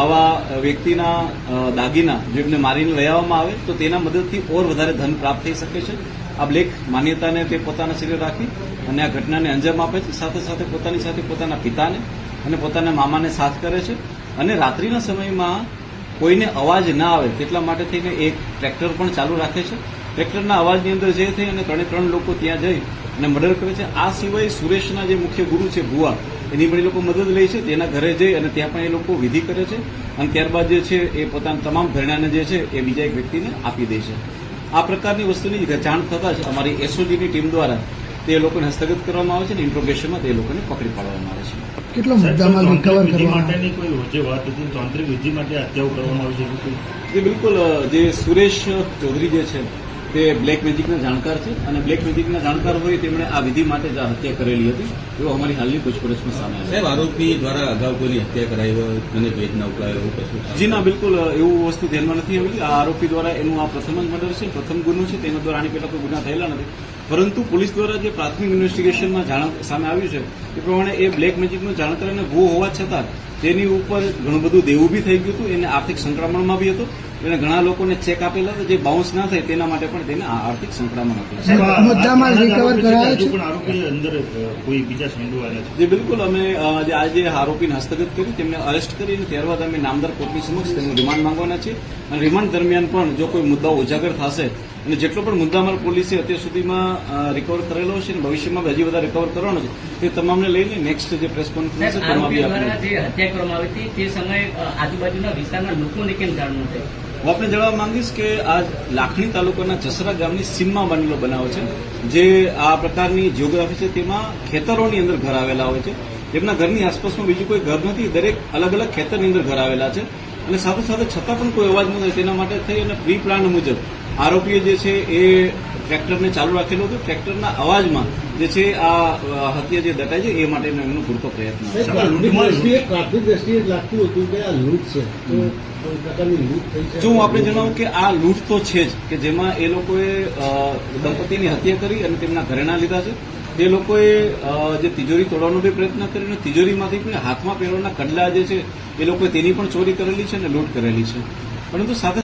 આવા વ્યક્તિના દાગીના જો એમને મારીને લઈ આવવામાં આવે, તો તેના મદદથી ઓર વધારે ધન પ્રાપ્ત થઈ શકે છે. આ બ્લેક માન્યતાને તે પોતાના શરીર રાખી અને આ ઘટનાને અંજામ આપે છે. સાથે સાથે પોતાની સાથે પોતાના પિતાને અને પોતાના મામાને સાથ કરે છે. અને રાત્રિના સમયમાં કોઈને અવાજ ના આવે તેટલા માટે થઈને એક ટ્રેક્ટર પણ ચાલુ રાખે છે. ટ્રેક્ટરના અવાજની અંદર જે થઈ અને ત્રણે ત્રણ લોકો ત્યાં જઈ અને મર્ડર કરે છે. આ સિવાય સુરેશના જે મુખ્ય ગુરુ છે ભુવા એની પણ એ લોકો મદદ લે છે. તેના ઘરે જઈ અને ત્યાં પણ એ લોકો વિધિ કરે છે. અને ત્યારબાદ જે છે એ પોતાના તમામ ઘરેણાને જે છે એ બીજા એક વ્યક્તિને આપી દે છે. આ પ્રકારની વસ્તુની જાણ થતાં જ અમારી એસઓજીની ટીમ દ્વારા તે લોકોને હસ્તગત કરવામાં આવે છે અને ઇન્ટ્રોગેશનમાં તે લોકોને પકડી પાડવામાં આવે છે. કેટલો રિકવર માટેની કોઈ વાત હતી તાંત્રિક વિધિ માટે હત્યાઓ કરવામાં આવી છે એ બિલકુલ જે સુરેશ ચૌધરી જે છે તે બ્લેક મેજિકના જાણકાર છે અને બ્લેક મેજિકના જાણકાર હોય તેમણે આ વિધિ માટે જ આ હત્યા કરેલી હતી. એવો અમારી હાલની પૂછપરછમાં સામે આવે સાહેબ આરોપી દ્વારા અગાઉ કોઈની હત્યા કરાઈ હોય અને ભેદ ના ઉકળાયો એવું કશું જી ના બિલકુલ એવું વસ્તુ ધ્યાનમાં નથી આવેલી. આ આરોપી દ્વારા એનું આ પ્રથમ જ મર્ડર છે પ્રથમ ગુનો છે તેના દ્વારા આની પહેલા કોઈ ગુના થયેલા નથી. પરંતુ પોલીસ દ્વારા જે પ્રાથમિક ઇન્વેસ્ટિગેશનમાં જાણ સામે આવ્યું છે એ પ્રમાણે એ બ્લેક મેજિકનો જાણકાર અને ભૂ હોવા છતાં તેની ઉપર ઘણું બધું દેવું બી થઈ ગયું હતું એને આર્થિક સંક્રમણમાં બી હતો એને ઘણા લોકોને ચેક આપેલા હતા જે બાઉન્સ ના થાય તેના માટે પણ તેને આર્થિક સંક્રમણ હતું મુદ્દામાલ આ છે કરાયો છે? પણ આરોપી અંદર કોઈ બીજા સંડોવાયેલા છે. જે બિલકુલ. અમે જે આજે આરોપીને હસ્તગત કરી તેમને અરેસ્ટ કરીને ત્યારબાદ અમે નામદાર કોર્ટની સમક્ષ તેમનું રિમાન્ડ માંગવાના છે અને રિમાન્ડ દરમિયાન પણ જો કોઈ મુદ્દાઓ ઉજાગર થશે અને જેટલો પણ મુદ્દામાલ પોલીસે અત્યાર સુધીમાં રિકવર કરેલો છે અને ભવિષ્યમાં હજી બધા રિકવર કરવાનો છે તે તમામને લઈને નેક્સ્ટ જે પ્રેસ કોન્ફરન્સ આપણે જે હત્યા કરવામાં આવી હતી તે સમયે આજુબાજુના વિસ્તારના લોકોને કેમ જાણવું છે? હું આપને જણાવવા માંગીશ કે આ લાખણી તાલુકાના જસરા ગામની સીમમાં બનેલો બનાવ છે જે આ પ્રકારની જિયોગ્રાફી છે તેમાં ખેતરોની અંદર ઘર આવેલા હોય છે. તેમના ઘરની આસપાસમાં બીજું કોઈ ઘર નથી દરેક અલગ અલગ ખેતરની અંદર ઘર આવેલા છે. અને સાથે સાથે છતાં પણ કોઈ અવાજ ન થાય તેના માટે થઈ અને પ્રી પ્લાન મુજબ આરોપીએ જે છે એ ટ્રેક્ટરને ચાલુ રાખેલું હતું. ટ્રેક્ટરના અવાજમાં જે છે આ હત્યા જે દટાય છે એ માટેનો એમનો પૂરતો પ્રયત્ન પ્રાથમિક દ્રષ્ટિએ લાગતું હતું કે આ લૂંટ છે. તો કોઈ પ્રકારની લૂંટ થઈ છે? જો હું આપણે જણાવું કે આ લૂંટ તો છે જ કે જેમાં એ લોકોએ દંપતીની હત્યા કરી અને તેમના ઘરેણા લીધા છે. તે લોકોએ જે તિજોરી તોડવાનો બી પ્રયત્ન કર્યો અને તિજોરીમાંથી પણ હાથમાં પહેરવાના કડલા જે છે એ લોકોએ તેની પણ ચોરી કરેલી છે અને લૂંટ કરેલી છે. પરંતુ સાથે